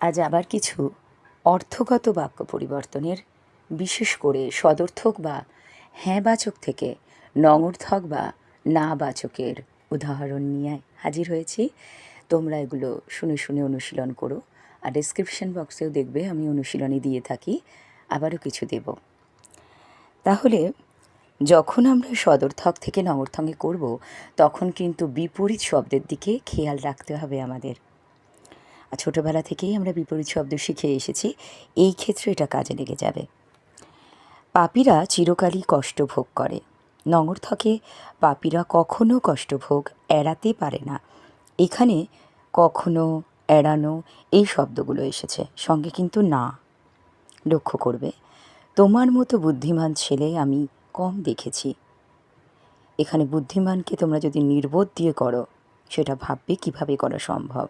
আজ আবার কিছু অর্থগত বাক্য পরিবর্তনের, বিশেষ করে সদর্থক বা হ্যাঁবাচক থেকে নঙর্থক বা না বাচকের উদাহরণ নিয়ে হাজির হয়েছি। তোমরা এগুলো শুনে শুনে অনুশীলন করো আর ডেসক্রিপশন বক্সেও দেখবে আমি অনুশীলনী দিয়ে থাকি, আবারও কিছু দেব। তাহলে, যখন আমরা সদর্থক থেকে নগরথঙ্গে করব, তখন কিন্তু বিপরীত শব্দের দিকে খেয়াল রাখতে হবে আমাদের। আর ছোটোবেলা থেকেই আমরা বিপরীত শব্দ শিখে এসেছি, এই ক্ষেত্রে এটা কাজে লেগে যাবে। পাপীরা চিরকালই কষ্ট ভোগ করে। নগরথকে পাপীরা কখনো কষ্টভোগ এড়াতে পারে না। এখানে কখনো এড়ানো এই শব্দগুলো এসেছে, সঙ্গে কিন্তু না। লক্ষ্য করবে, তোমার মতো বুদ্ধিমান ছেলে আমি কম দেখেছি। এখানে বুদ্ধিমানকে তোমরা যদি নির্বোধ দিয়ে করো, সেটা ভাববে কীভাবে করা সম্ভব।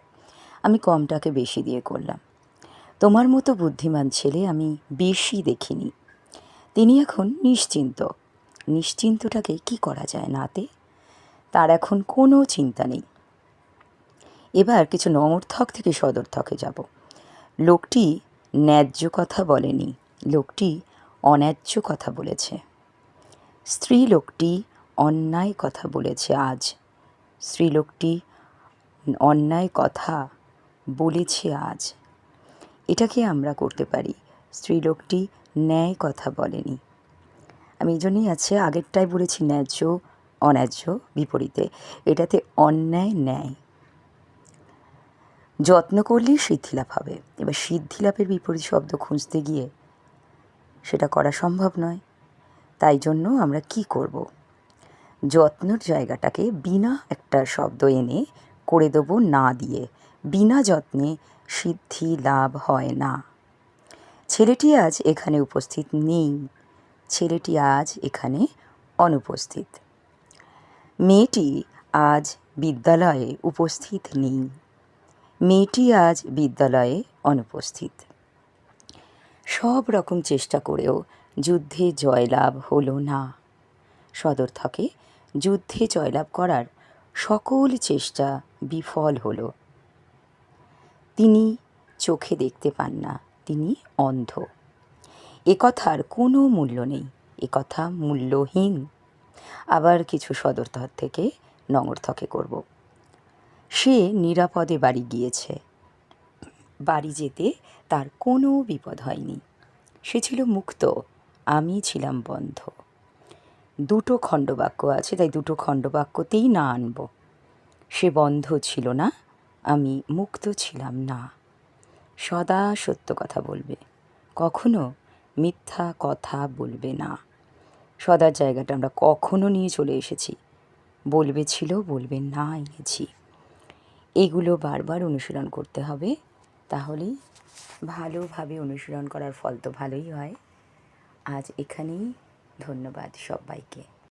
আমি কমটাকে বেশি দিয়ে করলাম। তোমার মতো বুদ্ধিমান ছেলে আমি বেশি দেখিনি। তিনি এখন নিশ্চিন্ত। নিশ্চিন্তটাকে কি করা যায় নাতে? তার এখন কোনো চিন্তা নেই। এবার কিছু নমর্থক থেকে সদর্থকে যাব। লোকটি ন্যায্য কথা বলেনি। লোকটি অন্যায্য কথা বলেছে। স্ত্রী লোকটি অন্যায় কথা বলেছে আজ। স্ত্রীলোকটি অন্যায় কথা বলেছে আজ। এটাকে আমরা করতে পারি। স্ত্রীলোকটি ন্যায় কথা বলেনি। আমি এই জন্যই আছে আগেরটাই বলেছি ন্যায্য, অন্যায্য, বিপরীতে। এটাতে অন্যায়, ন্যায়। যত্ন করলেই সিদ্ধিলাভ হবে। এবার সিদ্ধিলাভের বিপরীত শব্দ খুঁজতে গিয়ে সেটা করা সম্ভব নয়। তাই জন্য আমরা কি করব? যত্নর জায়গাটাকে বিনা একটা শব্দ এনে করে দেবো না দিয়ে। বিনা যত্নে সিদ্ধি লাভ হয় না। ছেলেটি আজ এখানে উপস্থিত নেই। ছেলেটি আজ এখানে অনুপস্থিত। মেয়েটি আজ বিদ্যালয়ে উপস্থিত নেই। মেয়েটি আজ বিদ্যালয়ে অনুপস্থিত। সব রকম চেষ্টা করেও যুদ্ধে জয়লাভ হলো না। সদর্থকে যুদ্ধে জয়লাভ করার সকল চেষ্টা বিফল হলো। তিনি চোখে দেখতে পান না, তিনি অন্ধ। এ কথার কোনো মূল্য নেই, এ কথা মূল্যহীন। আবার কিছু সদর্থক থেকে নগরথকে করব। সে নিরাপদে বাড়ি গিয়েছে। বাড়ি যেতে তার কোনো বিপদ হয়নি। সে ছিল মুক্ত, আমি ছিলাম বন্ধ। দুটো খণ্ডবাক্য আছে, তাই দুটো খণ্ডবাক্যতেই না আনব। সে বন্ধ ছিল না আমি মুক্ত ছিলাম না। সদা সত্য কথা বলবে। কখনো মিথ্যা কথা বলবে না। সদার জায়গাটা আমরা কখনো নিয়ে চলে এসেছি। বলবে ছিল, বলবে না এনেছি। এগুলো বারবার অনুশীলন করতে হবে। তাহলেই ভালোভাবে অনুশীলন করার ফল তো ভালোই হয়। আজ এখানেই ধন্যবাদ সবাইকে।